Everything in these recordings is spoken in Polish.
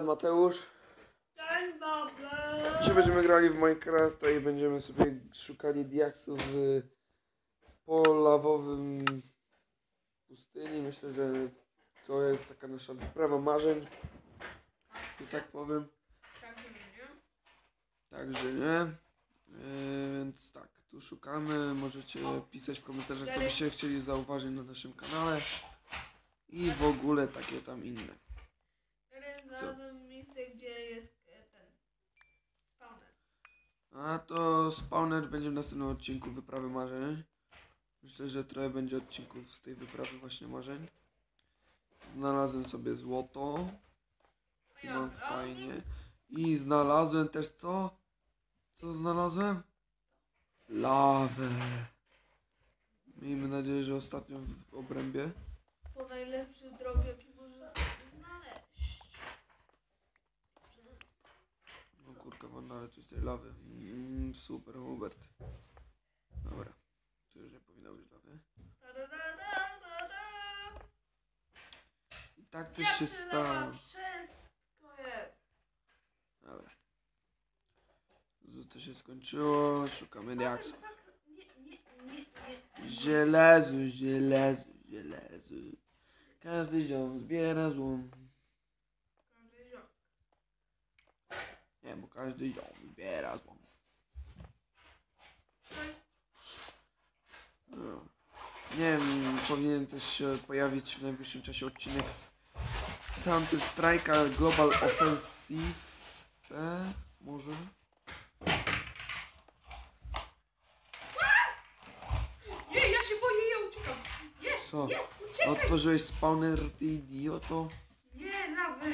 brat Mateusz. Dzień dobry. Dzisiaj będziemy grali w Minecrafta i będziemy sobie szukali diaksów w polawowym pustyni. Myślę, że to jest taka nasza wyprawa marzeń, że tak powiem. Tak, nie? Także nie. Yy, Więc tak, tu szukamy. Możecie pisać w komentarzach, co byście chcieli zauważyć na naszym kanale. I w ogóle takie tam inne. Znalazłem miejsce, gdzie jest e, ten spawner. A to spawner będzie w następnym odcinku wyprawy marzeń. Myślę, że trochę będzie odcinków z tej wyprawy właśnie marzeń. Znalazłem sobie złoto. I mam a- fajnie. I znalazłem też co? Co znalazłem? Lawę. Miejmy nadzieję, że ostatnią w obrębie. To najlepszy drog, jaki można znaleźć. No wonna, ale coś z tej lawy. Mm, super, Hubert. Dobra. Tu już nie powinno być lawy. I tak też się stało. Wszystko jest. Dobra. To się skończyło. Szukamy diaksów. Nie. Żelazo, żelazo, żelazo. Każdy ziom zbiera złom. Każdy ziom. Nie, bo każdy. To jest No. Nie wiem, powinien też się pojawić w najbliższym czasie odcinek z Counter Strike'a Global Offensive. E, może? Nie, ja się boję, ja uciekam. Nie, Co? nie, uciekaj. Otworzyłeś spawner, ty idioto? Nie, lawy.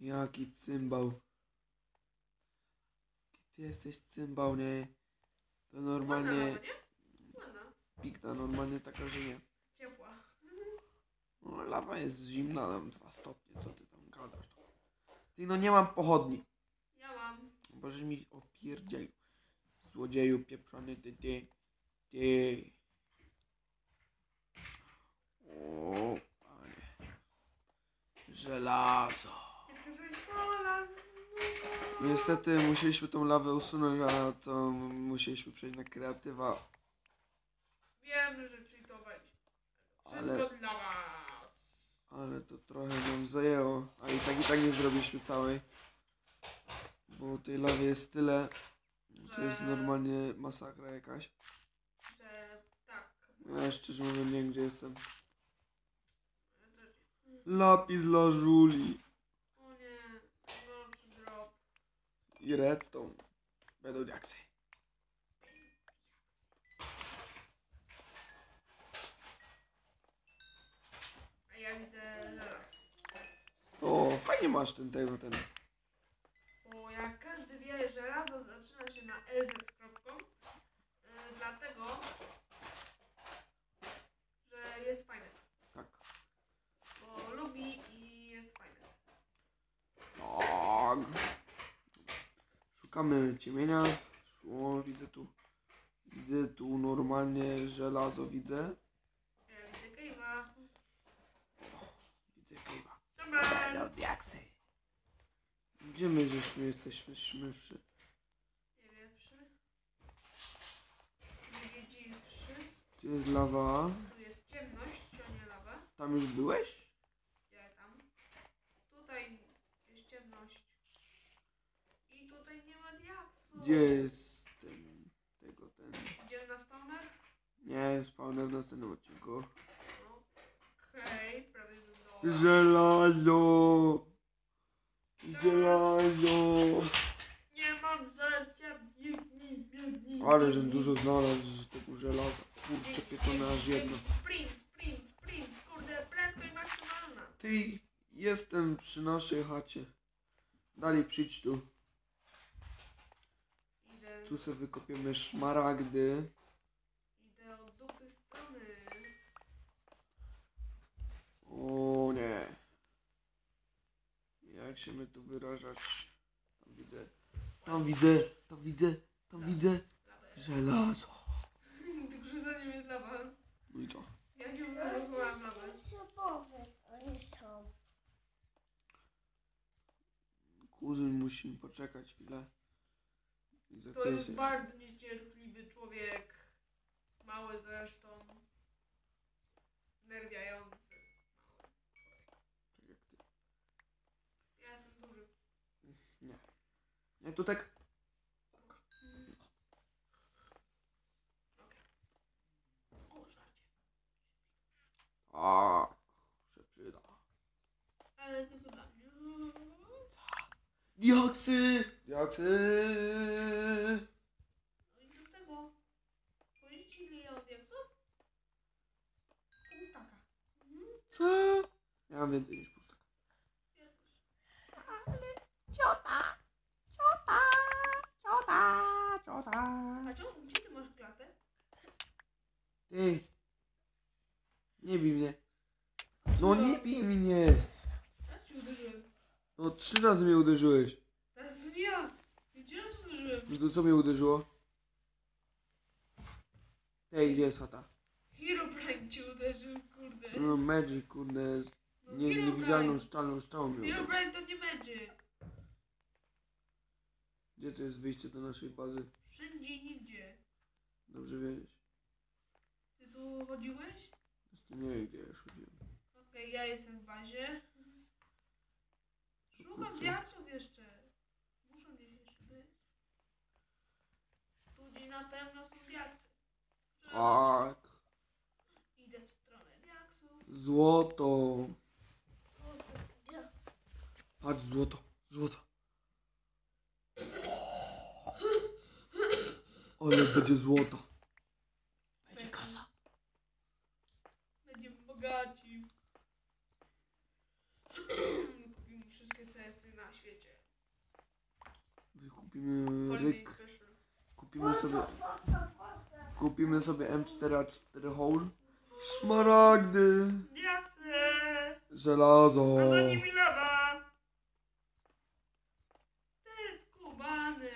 Jaki cymbał. Ty jesteś cymbał, nie? To normalnie pikna, normalnie taka, że nie. Ciepła. No, lawa jest zimna, tam dwa stopnie, co ty tam gadasz? Ty, no nie mam pochodni. Ja mam. Boże mi opierdzielił. Złodzieju pieprzony, ty, ty, ty. O, panie. Żelazo. Ty pola. Niestety musieliśmy tą lawę usunąć, a to musieliśmy przejść na kreatywa. Wiem, że cheatować. Wszystko Ale- dla was. Ale to trochę nam zajęło, a i tak i tak nie zrobiliśmy całej. Bo tej lawy jest tyle. To jest Że- normalnie masakra jakaś. Że tak. Ja szczerze mówiąc nie wiem gdzie jestem. Lapis lazuli O nie. Gorszy drop. I redstone. Będą diaksy. A ja widzę żelazo. O, fajnie masz ten tego, ten. Bo jak każdy wie, żelazo zaczyna się na LZ z kropką. Yy, dlatego, że jest fajne. Tak. Bo lubi i jest fajne. Tak. Szukamy ciemienia. O, widzę tu. Widzę tu normalnie żelazo, widzę. Ja widzę cave'a. Widzę. Dobra. Będą diaksy. Gdzie my żeśmy jesteśmy wiedziwszy. Tu jest lawa. Tu jest ciemność, a nie lawa. Tam już byłeś? Gdzie tam? Tutaj jest ciemność. Tutaj nie ma diaksu. Gdzie jest ten, tego, ten? Idziemy na spawner? Nie, spawner w następnym odcinku. Okej, prawie dołał. Żelazo! Żelazo! Nie mam życia, biegnij, biegnij. Ale żem dużo znalazł z tego żelaza. Kurczę, pieczone aż jedno. Sprint, sprint, sprint, kurde, prędkość maksymalna. Ty, jestem przy naszej chacie. Dalej przyjdź tu. Tu sobie wykopiemy szmaragdy. idę od dupy strony. O nie. Jak się my tu wyrażać? Tam widzę. Tam widzę. Tam widzę. Tam widzę. Lawę. Żelazo. Tylko, za nim jest lawa. No i co? Ja nie oni są. kuzyn musi poczekać chwilę. To jest bardzo niecierpliwy człowiek. Mały zresztą. Nerwiający. tak jak ty. Ja jestem duży. Nie, tu tak. A, się przyda. Ale tylko dla mnie. Diaksy! Diaksy! No i co z tego? Powiedzieć ci ile ja mam diaksów? Pół staka. Mhm. Co? Ja mam więcej niż pustak. Ciota, ciota, ciota, ciota. A czemu, gdzie ty masz klatę? Ty! Nie bij mnie. No nie bij mnie! Ja ci uderzyłem. No trzy razy mnie uderzyłeś. Teraz to nie ja. Gdzie raz uderzyłem? No to co mnie uderzyło? Tej, gdzie jest chata? Herobrine cię uderzył, kurde. No Magic, kurde. No, Nie, Herobrine. niewidzialną szczalną szczałą mnie uderzył. Herobrine to nie Magic. Gdzie to jest wyjście do naszej bazy? Wszędzie i nigdzie. Dobrze wiedzieć. Ty tu chodziłeś? Jeszcze nie wiem, gdzie ja już chodziłem. Okej, ja jestem w bazie. Szukam diaksów jeszcze. Muszą gdzieś jeszcze być. Tu gdzie na pewno są diaksy. Tak. Idę w stronę diaksów. Złoto. Patrz, złoto. Złoto. Ale będzie złota. Będzie kasa. Będziemy bogaci. Kupimy wszystkie CS-y na świecie. Kupimy Holiday ryk. Kupimy sobie. Kupimy sobie M4A4 Hole. Szmaragdy. Diaksy! Żelazo. A za nimi lawa! Ty skubany!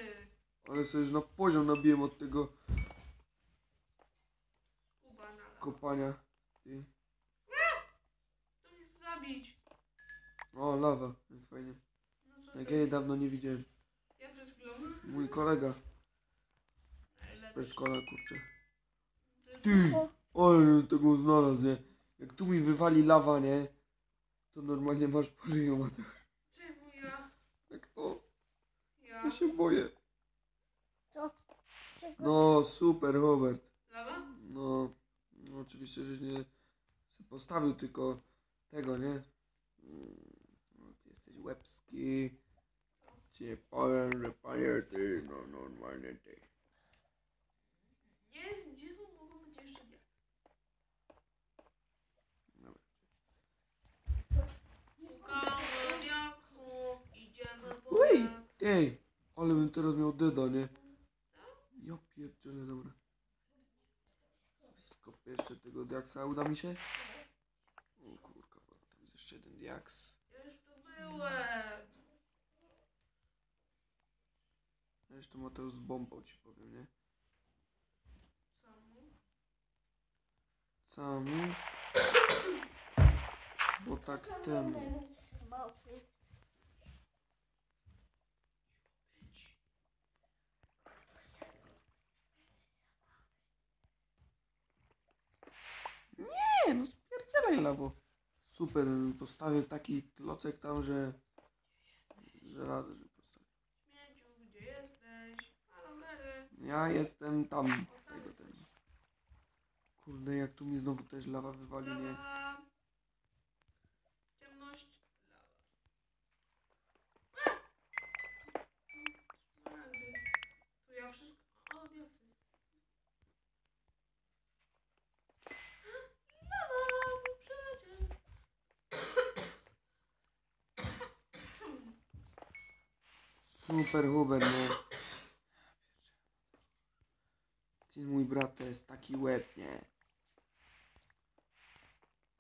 Ale sobie już na poziom nabiłem od tego Skubana kopania. Ty. To mnie chce zabić. O, lawa. Jak fajnie. No co Jak ty? ja jej dawno nie widziałem. Ja przed chwilą. Mój kolega. Przedszkola, kurczę. Ty-! Ale tego znalazł, nie? Jak tu mi wywali lawa, nie? To normalnie masz po ryju, Mateusz. Czemu ja? Jak to? Ja. Ja się boję. Czego? No, super, Robert. Lawa? No, no oczywiście, żeś nie se postawił tylko tego, nie? Mm, No, ty jesteś łebski. Cię powiem, że panie, ty, no normalnie ty. Nie, gdzie są mogą być jeszcze diaksy? Dobra. Szukamy diaksów, idziemy po Uj! diaksy. Ej, ale bym teraz miał deda, nie? Ja pierdzielę, dobra. Skopię jeszcze tego diaksa, uda mi się? O kurka, bo tam jest jeszcze jeden diaks. Już tu byłem. Ja jeszcze Mateusz zbombał ci powiem, nie? Camu. Bo tak temu. Nie, no spierdzielaj lawo. Super, postawię taki klocek tam, że... Że radzę, że postawię. Śmieciu, gdzie jesteś? Halo. Ja jestem tam. Kurde, jak tu mi znowu też lawa wywali, nie? Lawa. Ciemność. Lawa. A! To ja wszystko... O, diaksy. Lawa, mój przyjaciel. Super Huber, nie? Mój brat to jest taki łeb, nie?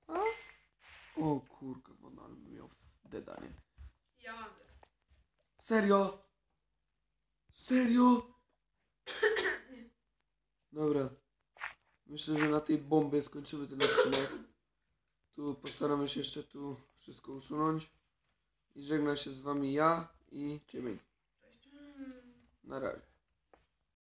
A? O kurka, bo on albo miał dedanie. Ja mam. Serio? Serio? Dobra. Myślę, że na tej bombie skończymy ten odcinek. Tu postaramy się jeszcze tu wszystko usunąć. I żegna się z wami ja i ciebie. Cześć. Na razie.